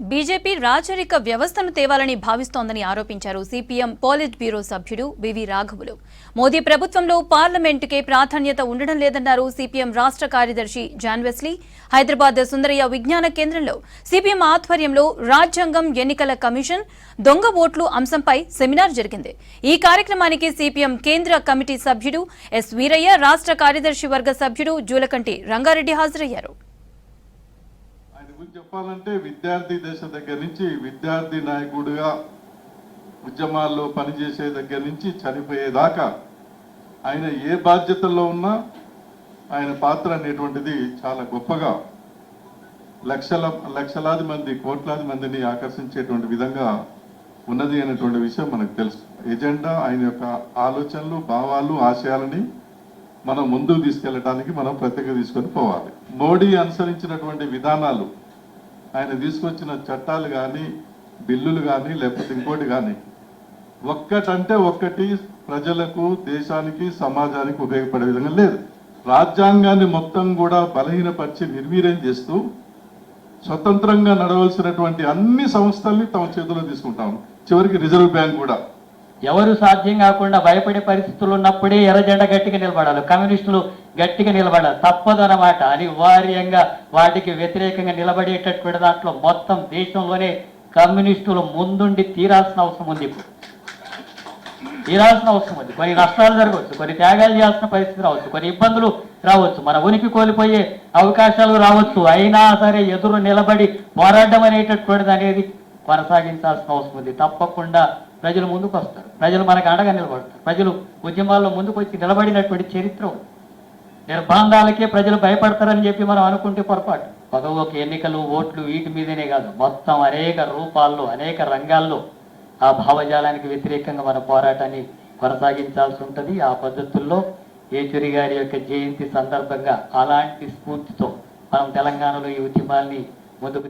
BJP రాచరిక వ్యవస్థను తేవాలని భావిస్తోందని ఆరోపించారు సిపిఎం పోలిట్ బ్యూరో సభ్యుడు బివి రాఘవులు. మోదీ ప్రభుత్వంలో పార్లమెంటుకే ప్రాధాన్యత ఉండడం లేదన్నారు సిపిఎం రాష్ట్ర కార్యదర్శి జాన్వెస్లీ హైదరాబాద్ సుందరయ్య విజ్ఞాన కేంద్రంలో సిపిఎం ఆధ్వర్యంలో రాజ్యాంగం ఎన్నికల కమిషన్ దొంగ ఓట్లు అంశంపై సెమినార్ జరిగింది. ఈ కార్యక్రమానికి సిపిఎం కేంద్ర కమిటీ సభ్యుడు ఎస్ వీరయ్య రాష్ట్ర కార్యదర్శి వర్గ సభ్యుడు జూలకంటి రంగారెడ్డి హాజరయ్యారు. గురించి చెప్పాలంటే విద్యార్థి దశ దగ్గర నుంచి విద్యార్థి నాయకుడిగా ఉద్యమాల్లో పనిచేసే దగ్గర నుంచి చనిపోయేదాకా ఆయన ఏ బాధ్యతల్లో ఉన్నా ఆయన పాత్ర అనేటువంటిది చాలా గొప్పగా లక్షల లక్షలాది మంది కోట్లాది మందిని ఆకర్షించేటువంటి విధంగా ఉన్నది అనేటువంటి విషయం మనకు తెలుసు. ఎజెండా ఆయన యొక్క ఆలోచనలు భావాలు ఆశయాలని మనం ముందుకు తీసుకెళ్ళడానికి మనం ప్రత్యేక తీసుకొని పోవాలి. మోడీ అనుసరించినటువంటి విధానాలు ఆయన తీసుకొచ్చిన చట్టాలు కానీ బిల్లులు కానీ లేకపోతే ఇంకోటి కానీ ఒక్కటంటే ఒక్కటి ప్రజలకు దేశానికి సమాజానికి ఉపయోగపడే విధంగా లేదు. రాజ్యాంగాన్ని మొత్తం కూడా బలహీనపరిచి నిర్వీర్యం చేస్తూ స్వతంత్రంగా నడవలసినటువంటి అన్ని సంస్థల్ని తమ చేతిలో తీసుకుంటాము చివరికి రిజర్వ్ బ్యాంక్ కూడా. ఎవరు సాధ్యం కాకుండా భయపడే పరిస్థితులు ఉన్నప్పుడే ఎర్రజెండ గట్టిగా నిలబడాలి. కమ్యూనిస్టులు గట్టిగా నిలబడాలి. తప్పదు అనమాట అనివార్యంగా వాటికి వ్యతిరేకంగా నిలబడేటటువంటి దాంట్లో మొత్తం దేశంలోనే కమ్యూనిస్టులు ముందుండి తీరాల్సిన అవసరం ఉంది ఇప్పుడు. తీరాల్సిన అవసరం ఉంది. కొన్ని నష్టాలు జరగవచ్చు కొన్ని త్యాగాలు చేయాల్సిన పరిస్థితి రావచ్చు కొన్ని ఇబ్బందులు రావచ్చు. మన ఉనికి కోల్పోయే అవకాశాలు రావచ్చు. అయినా సరే ఎదురు నిలబడి పోరాటం అనేటటువంటిది అనేది కొనసాగించాల్సిన అవసరం ఉంది. తప్పకుండా ప్రజలు ముందుకు వస్తారు. ప్రజలు మనకు అండగా నిలబడతారు. ప్రజలు ఉద్యమాల్లో ముందుకు వచ్చి నిలబడినటువంటి చరిత్ర నిర్బంధాలకే ప్రజలు భయపడతారని చెప్పి మనం అనుకుంటే పొరపాటు. పదవులకు ఎన్నికలు ఓట్లు వీటి మీదనే కాదు మొత్తం అనేక రూపాల్లో అనేక రంగాల్లో ఆ భావజాలానికి వ్యతిరేకంగా మన పోరాటాన్ని కొనసాగించాల్సి ఉంటుంది. ఆ పద్ధతుల్లో ఏచూరి గారి యొక్క జయంతి సందర్భంగా అలాంటి స్ఫూర్తితో మనం తెలంగాణలో ఈ ఉద్యమాల్ని ముందుకు